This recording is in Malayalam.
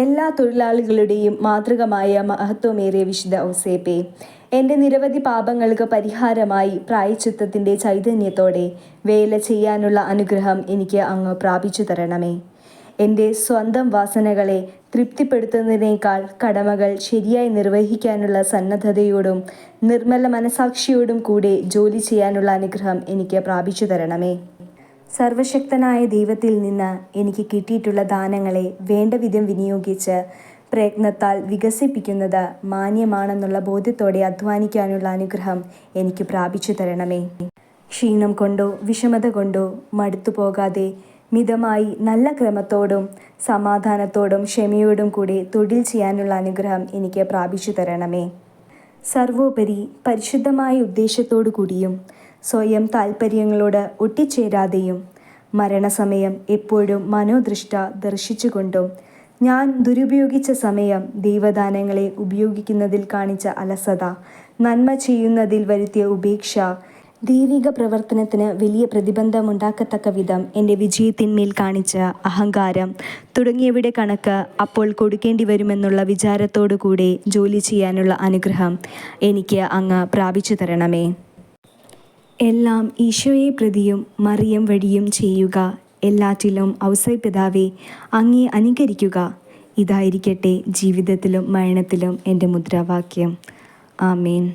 എല്ലാ തൊഴിലാളികളുടെയും മാതൃകമായ മഹത്വമേറിയ വിശുദ്ധ ഔസേപ്പെ എന്റെ നിരവധി പാപങ്ങൾക്ക് പരിഹാരമായി പ്രായച്ചിത്തത്തിന്റെ ചൈതന്യത്തോടെ വേല ചെയ്യാനുള്ള അനുഗ്രഹം എനിക്ക് അങ്ങ് പ്രാപിച്ചു തരണമേ. എന്റെ സ്വന്തം വാസനകളെ തൃപ്തിപ്പെടുത്തുന്നതിനേക്കാൾ കടമകൾ ശരിയായി നിർവഹിക്കാനുള്ള സന്നദ്ധതയോടും നിർമ്മല മനസാക്ഷിയോടും കൂടെ ജോലി ചെയ്യാനുള്ള അനുഗ്രഹം എനിക്ക് പ്രാപിച്ചു തരണമേ. സർവശക്തനായ ദൈവത്തിൽ നിന്ന് എനിക്ക് കിട്ടിയിട്ടുള്ള ദാനങ്ങളെ വേണ്ടവിധം വിനിയോഗിച്ച് പ്രയത്നത്താൽ വികസിപ്പിക്കുന്നത് മാന്യമാണെന്നുള്ള ബോധ്യത്തോടെ അധ്വാനിക്കാനുള്ള അനുഗ്രഹം എനിക്ക് പ്രാപിച്ചു തരണമേ. ക്ഷീണം കൊണ്ടോ വിഷമത കൊണ്ടോ മടുത്തു പോകാതെ മിതമായി നല്ല ക്രമത്തോടും സമാധാനത്തോടും ക്ഷമയോടും കൂടി തൊഴിൽ ചെയ്യാനുള്ള അനുഗ്രഹം എനിക്ക് പ്രാപിച്ചു തരണമേ. സർവോപരി പരിശുദ്ധമായ ഉദ്ദേശത്തോടു കൂടിയും സ്വയം താൽപ്പര്യങ്ങളോട് ഒട്ടിച്ചേരാതെയും മരണസമയം എപ്പോഴും മനോദൃഷ്ട ദർശിച്ചുകൊണ്ടും ഞാൻ ദുരുപയോഗിച്ച സമയം ദൈവദാനങ്ങളെ ഉപയോഗിക്കുന്നതിൽ കാണിച്ച അലസത നന്മ ചെയ്യുന്നതിൽ വരുത്തിയ ഉപേക്ഷ ദൈവിക പ്രവർത്തനത്തിന് വലിയ പ്രതിബന്ധമുണ്ടാക്കത്തക്ക വിധം എന്റെ വിജയത്തിന്മേൽ കാണിച്ച അഹങ്കാരം തുടങ്ങിയവയുടെ കണക്ക് അപ്പോൾ കൊടുക്കേണ്ടി വരുമെന്നുള്ള വിചാരത്തോടു കൂടെ ജോലി ചെയ്യാനുള്ള അനുഗ്രഹം എനിക്ക് അങ്ങ് പ്രാപിച്ചു തരണമേ. എല്ലാം ഈശോയെ പ്രതിയും മറിയം വഴിയും ചെയ്യുക. എല്ലാറ്റിലും ഔസൈപിതാവെ അങ്ങേ അനുകരിക്കുക. ഇതായിരിക്കട്ടെ ജീവിതത്തിലും മരണത്തിലും എന്റെ മുദ്രാവാക്യം. ആമേൻ.